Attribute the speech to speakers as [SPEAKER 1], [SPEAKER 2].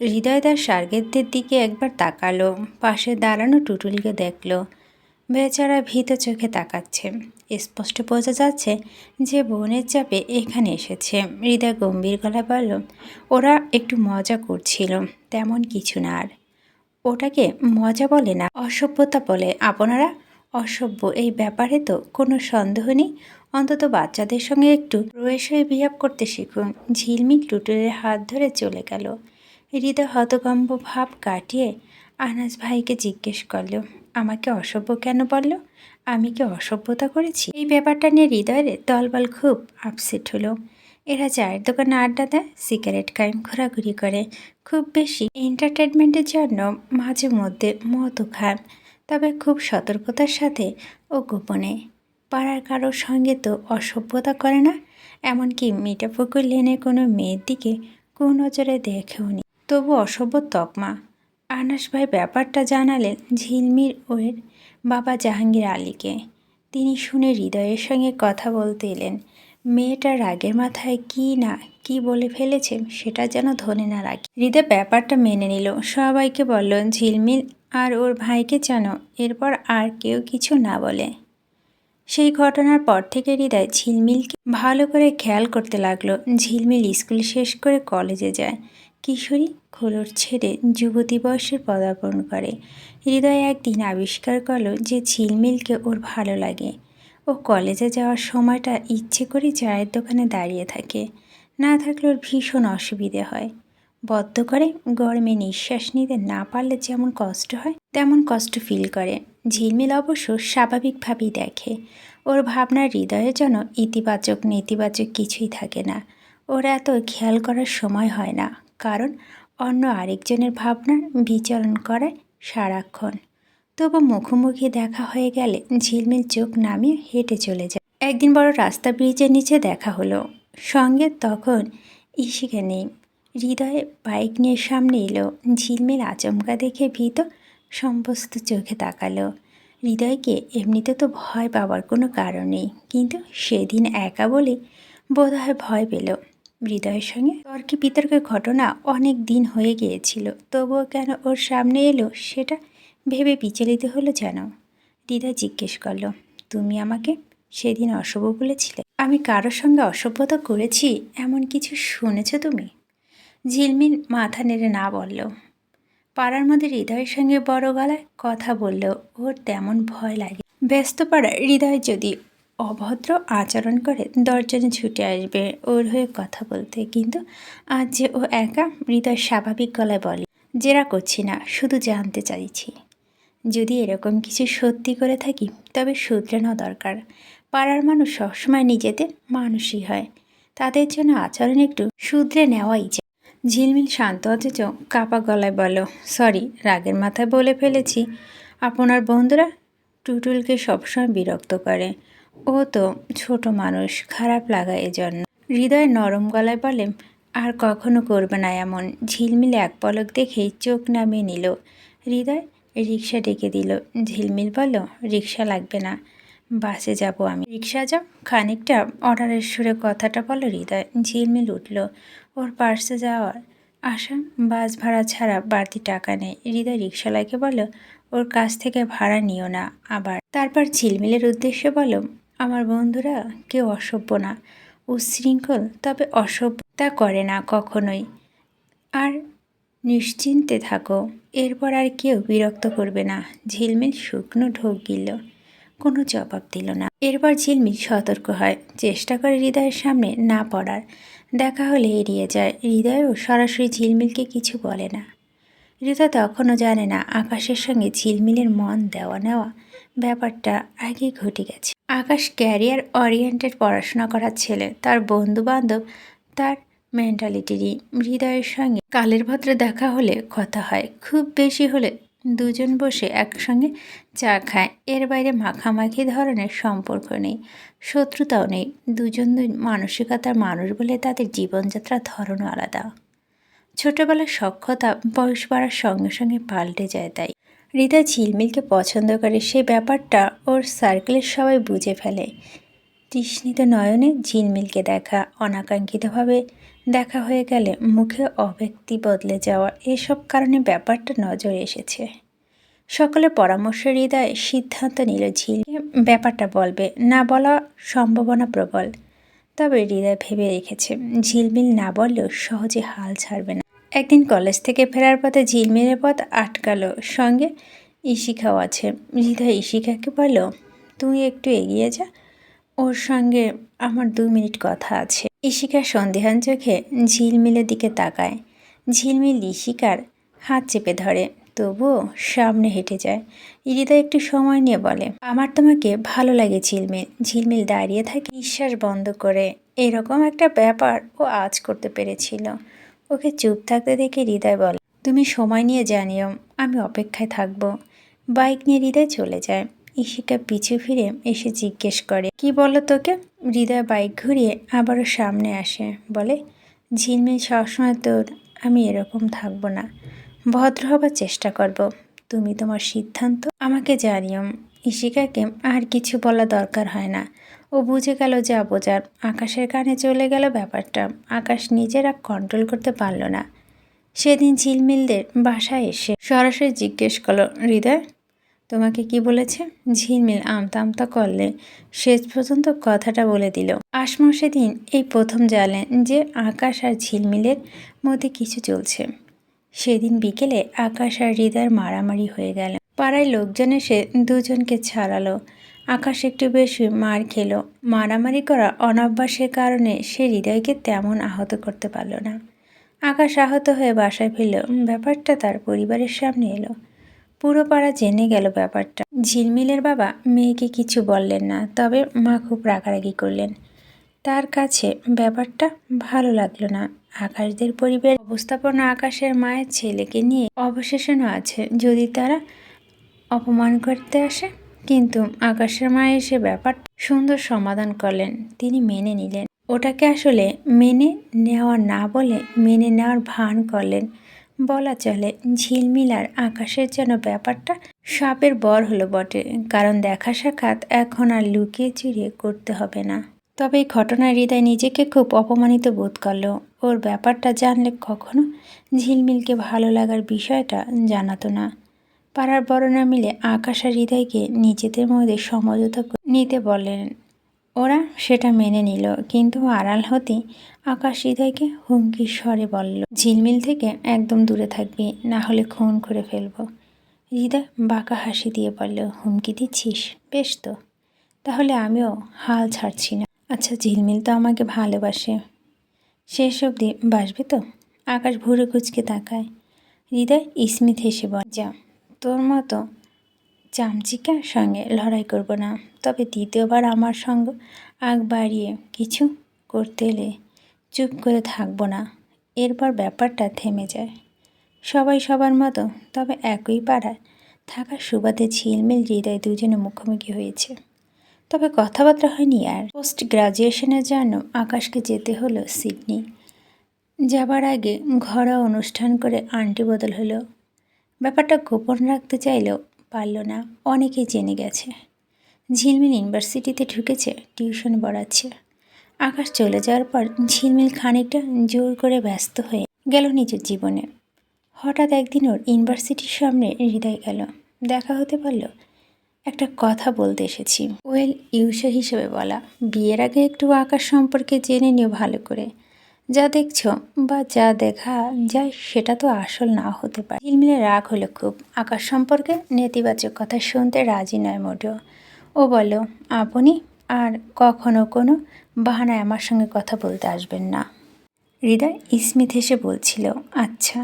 [SPEAKER 1] হৃদয় তার সার্গেতদের দিকে একবার তাকালো, পাশে দাঁড়ানো টুটুলকে দেখল। বেচারা ভীত চোখে তাকাচ্ছে। স্পষ্ট বোঝা যাচ্ছে যে বোনের চাপে এখানে এসেছে। হৃদয় গম্ভীর গলা বলল, ওরা একটু মজা করছিল, তেমন কিছু না আর। ওটাকে মজা বলে না, অসভ্যতা বলে। আপনারা অসভ্য, এই ব্যাপারে তো কোনো সন্দেহ নেই। অন্তত বাচ্চাদের সঙ্গে একটু রয়েস হয়ে বিহেভ করতে শিখুন। ঝিলমিল টুটুলের হাত ধরে চলে গেল। হৃদয় হতকম্ব ভাব কাটিয়ে আনাস ভাইকে জিজ্ঞেস করল, আমাকে অসভ্য কেন বলল? আমি কি অসভ্যতা করেছি? এই ব্যাপারটা নিয়ে হৃদয়ের দলবল খুব আপসেট হলো। এরা চায়ের দোকানে আড্ডা দেয়, সিগারেট খায়, ঘোরাঘুরি করে। খুব বেশি এন্টারটেনমেন্টের জন্য মাঝে মধ্যে মতো খান তবে খুব সতর্কতার সাথে ও গোপনে। পাড়ার কারোর সঙ্গে তো অসভ্যতা করে না, এমনকি মিঠাপুকুর লেনে কোনো মেয়ের দিকে কোন নজরে দেখেও নি। তবু অসভ্য তকমা। আনাস ভাই ব্যাপারটা জানালেন ঝিলমির ওয়ের বাবা জাহাঙ্গীর আলীকে। তিনি শুনে হৃদয়ের সঙ্গে কথা বলতে এলেন মেয়েটা রাগের মাথায় কি না কি বলে ফেলেছে সেটা যেন ধনে না রাখে। হৃদয় ব্যাপারটা মেনে নিল। সবাইকে বলল, ঝিলমিল আর ওর ভাইকে যেন এরপর আর কেউ কিছু না বলে। সেই ঘটনার পর থেকে হৃদয় ঝিলমিলকে ভালো করে খেয়াল করতে লাগল। ঝিলমিল স্কুল শেষ করে কলেজে যায়। কিশোরী খোলর ছেড়ে যুবতী বয়সে পদার্পণ করে। হৃদয় একদিন আবিষ্কার করল যে ঝিলমিলকে ওর ভালো লাগে। ও কলেজে যাওয়ার সময়টা ইচ্ছে করে চায়ের দোকানে দাঁড়িয়ে থাকে। না থাকলে ওর ভীষণ অসুবিধে হয়। বদ্ধ করে গরমে নিঃশ্বাস নিতে না পারলে যেমন কষ্ট হয়, তেমন কষ্ট ফিল করে। ঝিলমিল অবশ্য স্বাভাবিকভাবেই দেখে। ওর ভাবনার হৃদয়ে যেন ইতিবাচক নেতিবাচক কিছুই থাকে না। ওর এত খেয়াল করার সময় হয় না। কারণ অন্য আরেকজনের ভাবনার বিচরণ করে সারাক্ষণ। তবু মুখোমুখি দেখা হয়ে গেলে ঝিলমিল চোখ নামিয়ে হেঁটে চলে যায়। একদিন বড় রাস্তা ব্রিজের নিচে দেখা হলো। সঙ্গে তখন ইশিকা নেই। হৃদয়ে বাইক নিয়ে সামনে এলো। ঝিলমিল আচমকা দেখে ভীত সমস্ত চোখে তাকালো। হৃদয়কে এমনিতে তো ভয় পাওয়ার কোনো কারণ নেই, কিন্তু সেদিন একা বলে বোধহয় ভয় পেল। হৃদয়ের সঙ্গে। তর্কে বিতর্কের ঘটনা অনেক দিন হয়ে গিয়েছিল। তবুও কেন ওর সামনে এলো সেটা ভেবে বিচলিত হলো যেন। হৃদয় জিজ্ঞেস করল, তুমি আমাকে সেদিন অশুভ বলেছিলে? আমি কারোর সঙ্গে অসভ্যতা করেছি? এমন কিছু শুনেছ তুমি? ঝিলমিল মাথা নেড়ে না বলল। পাড়ার মধ্যে হৃদয়ের সঙ্গে বড় গলায় কথা বললেও ওর তেমন ভয় লাগে। ব্যস্ত পাড়ায় হৃদয় যদি অভদ্র আচরণ করে দশজনে ছুটে আসবে ওর হয়ে কথা বলতে। কিন্তু আজ যে ও একা, হৃদয় স্বাভাবিক গলায় বলে, জেরা করছি না, শুধু জানতে চাইছি। যদি এরকম কিছু সত্যি করে থাকি, তবে শুধরে শুধরানো দরকার। পাড়ার মানুষ সবসময় নিজেদের মানুষই হয়। তাদের জন্য আচরণ একটু শুধরে নেওয়াই যায়। ঝিলমিল শান্ত অথচ কাপা গলায় বলো, সরি, রাগের মাথায় বলে ফেলেছি। আপনার বন্ধুরা টুটুলকে সবসময় বিরক্ত করে। ও তো ছোট মানুষ, খারাপ লাগা এজন্য। হৃদয় নরম গলায় বলে আর কখনো করবে না এমন। ঝিলমিল এক পলক দেখেই চোখ নামিয়ে নিল। হৃদয় রিক্সা ডেকে দিল। ঝিলমিল বলল রিক্সা লাগবে না, বাসে যাব আমি। রিক্সা যাও? খানিকটা অর্ডারের সুরে কথাটা বলো হৃদয়। ঝিলমিল উঠল। ওর পার্সে যাওয়ার আশা, বাস ভাড়া ছাড়া বাড়তি টাকা নেই। হৃদয় রিক্সালাকে বলো ওর কাছ থেকে ভাড়া নিও না আবার। তারপর ঝিলমিলের উদ্দেশ্যে বলো আমার বন্ধুরা কেউ অসভ্য না, উচ্ছৃঙ্খল, তবে অসভ্যতা করে না কখনোই। আর নিশ্চিন্তে থাকো, এরপর আর কেউ বিরক্ত করবে না। ঝিলমিল শুকনো ঢোক গিল কোনো জবাব দিল না। এরপর ঝিলমিল সতর্ক হয়, চেষ্টা করে হৃদয়ের সামনে না পড়ার। দেখা হলে এড়িয়ে যায় হৃদয়ও সরাসরি ঝিলমিলকে কিছু বলে না। হৃদয় তখনও জানে না, আকাশের সঙ্গে ঝিলমিলের মন দেওয়া নেওয়া ব্যাপারটা আগে ঘটে গেছে। আকাশ ক্যারিয়ার ওরিয়েন্টেড পড়াশোনা করার ছেলে, তার বন্ধু বান্ধব তার মেন্টালিটিরই হৃদয়ের সঙ্গে। কালের ভদ্রে দেখা হলে কথা হয়, খুব বেশি হলে দুজন বসে একসঙ্গে চা খায়। এর বাইরে মাখামাখি ধরনের সম্পর্ক নেই, শত্রুতাও নেই। দুজন দুই মানসিকতার মানুষ বলে তাদের জীবনযাত্রার ধরনও আলাদা। ছোটবেলার সক্ষতা বয়স বাড়ার সঙ্গে সঙ্গে পাল্টে যায় তাই। হৃদয় ঝিলমিলকে পছন্দ করে সেই ব্যাপারটা ওর সার্কেলের সবাই বুঝে ফেলে। তৃষ্ণিত নয়নে ঝিলমিলকে দেখা, অনাকাঙ্ক্ষিতভাবে দেখা হয়ে গেলে মুখে অব্যক্তি বদলে যাওয়া, এসব কারণে ব্যাপারটা নজরে এসেছে। সকলে পরামর্শ হৃদয় সিদ্ধান্ত নিল ঝিল ব্যাপারটা বলবে, না বলা সম্ভাবনা প্রবল। তবে হৃদয় ভেবে রেখেছে, ঝিলমিল না বললেও সহজে হাল ছাড়বে না। একদিন কলেজ থেকে ফেরার পথে ঝিলমিলের পথ আটকালো। সঙ্গে ইশিকাও আছে। হৃদয় ইশিকাকে বলল, তুই একটু এগিয়ে যা। ওর সঙ্গে আমার দু মিনিট কথা আছে। ইশিকা সন্দেহান চোখে ঝিলমিলের দিকে তাকায়। ঝিলমিল ইশিকার হাত চেপে ধরে, তবুও সামনে হেঁটে যায়। হৃদয় একটু সময় নিয়ে বলে, আমার তোমাকে ভালো লাগে ঝিলমিল। ঝিলমিল দাঁড়িয়ে থাকে, নিঃশ্বাস বন্ধ করে। এরকম একটা ব্যাপার ও আজ করতে পেরেছিল। ওকে চুপ থাকতে দেখে হৃদয় বলে, তুমি সময় নিয়ে জানিও, আমি অপেক্ষায় থাকব। বাইক নিয়ে হৃদয় চলে যায়। ইশিকা পিছু ফিরে এসে জিজ্ঞেস করে, কি বলো তোকে? হৃদয় বাইক ঘুরিয়ে আবারও সামনে আসে, বলে, ঝিলমিল, সবসময় তোর, আমি এরকম থাকব না। ভদ্র হবার চেষ্টা করব। তুমি তোমার সিদ্ধান্ত আমাকে জানিও। ইশিকাকে আর কিছু বলা দরকার হয় না। ও বুঝে গেল যে বোঝার আকাশের কানে চলে গেল ব্যাপারটা। আকাশ নিজেরা কন্ট্রোল করতে পারল না। সেদিন ঝিলমিলদের বাসায় এসে সরাসরি জিজ্ঞেস করল, হৃদয়, তোমাকে কি বলেছে? ঝিলমিল আমতা আমতা করলে শেষ পর্যন্ত কথাটা বলে দিল। আসমা সেদিন এই প্রথম জানলেন যে আকাশ আর ঝিলমিলের মধ্যে কিছু চলছে। সেদিন বিকেলে আকাশ আর হৃদয়ের মারামারি হয়ে গেল। পাড়ায় লোকজন এসে দুজনকে ছাড়ালো। আকাশ একটু বেশি মার খেলো। মারামারি করা অনাভ্যাসের কারণে সে হৃদয়কে তেমন আহত করতে পারল না। আকাশ আহত হয়ে বাসায় ফিরল। ব্যাপারটা তার পরিবারের সামনে এলো। পুরো পাড়া জেনে গেল ব্যাপারটা। ঝিলমিলের বাবা মেয়েকে কিছু বললেন না, তবে মা খুব রাগারাগি করলেন। তার কাছে ব্যাপারটা ভালো লাগল না। আকাশদের পরিবার অবস্থাপনা আকাশের মায়ের ছেলেকে নিয়ে অবশেষণও আছে। যদি তারা অপমান করতে আসে কিন্তু আকাশের মা এসে ব্যাপার সুন্দর সমাধান করলেন, তিনি মেনে নিলেন। ওটাকে আসলে মেনে নেওয়া না বলে মেনে নেওয়ার ভান করলেন। বলা চলে, ঝিলমিল আর আকাশের যেন ব্যাপারটা সাপের বর হলো বটে, কারণ দেখা সাক্ষাৎ এখন আর লুকিয়ে চিড়িয়ে করতে হবে না। তবে এই ঘটনায় হৃদয় নিজেকে খুব অপমানিত বোধ করল। ওর ব্যাপারটা জানলে কখনো ঝিলমিলকে ভালো লাগার বিষয়টা জানাতো না। পাড়ার বড়রা মিলে আকাশ আর হৃদয়কে নিজেদের মধ্যে সমঝোতা নিতে বলেন ওরা সেটা মেনে নিল, কিন্তু আড়াল হতে আকাশ হৃদয়কে হুমকির স্বরে বলল, ঝিলমিল থেকে একদম দূরে থাকবি, না হলে খুন করে ফেলব। হৃদয় বাঁকা হাসি দিয়ে বলল, হুমকি দিচ্ছিস? বেশ তো। তাহলে আমিও হাল ছাড়ছি না। আচ্ছা ঝিলমিল তো আমাকে ভালোবাসে। শেষ অবধি বাসবে তো? আকাশ ভুরে কুচকে তাকায়। হৃদয় স্মিত হেসে বল যা। তোর মতো চামচিকার সঙ্গে লড়াই করব না। তবে দ্বিতীয়বার আমার সঙ্গে আগ বাড়িয়ে কিছু করতে এলে চুপ করে থাকব না। এরপর ব্যাপারটা থেমে যায়। সবাই সবার মতো, তবে একই পাড়ায় থাকার সুবাদে ঝিলমিল হৃদয় দুজনে মুখোমুখি হয়েছে। তবে কথাবার্তা হয়নি আর। পোস্ট গ্রাজুয়েশনের জন্য আকাশকে যেতে হলো সিডনি। যাবার আগে ঘরোয়া অনুষ্ঠান করে আন্টি বদল হলো। ব্যাপারটা গোপন রাখতে চাইলেও পারল না অনেকেই জেনে গেছে। ঝিলমিল ইউনিভার্সিটিতে ঢুকেছে, টিউশন পড়াচ্ছে। আকাশ চলে যাওয়ার পর ঝিলমিল খানিকটা জোর করে ব্যস্ত হয়ে গেল নিজের জীবনে। হঠাৎ একদিন ওর ইউনিভার্সিটির সামনে হৃদয় গেল। দেখা হতে পারল, একটা কথা বলতে এসেছি। ওয়েল, ইউসা হিসেবে বলা। বিয়ের আগে একটু আকাশ সম্পর্কে জেনে নিও ভালো করে। যা দেখছ বা যা দেখা যায় সেটা তো আসল না হতে পারে। ঝিলমিলে রাগ হলো খুব। আকাশ সম্পর্কে নেতিবাচক কথা শুনতে রাজি নয় মোটেও ও বলো আপনি আর কখনো কোনো বাহানায় আমার সঙ্গে কথা বলতে আসবেন না। হৃদয় স্মিথ হেসে বলছিল আচ্ছা।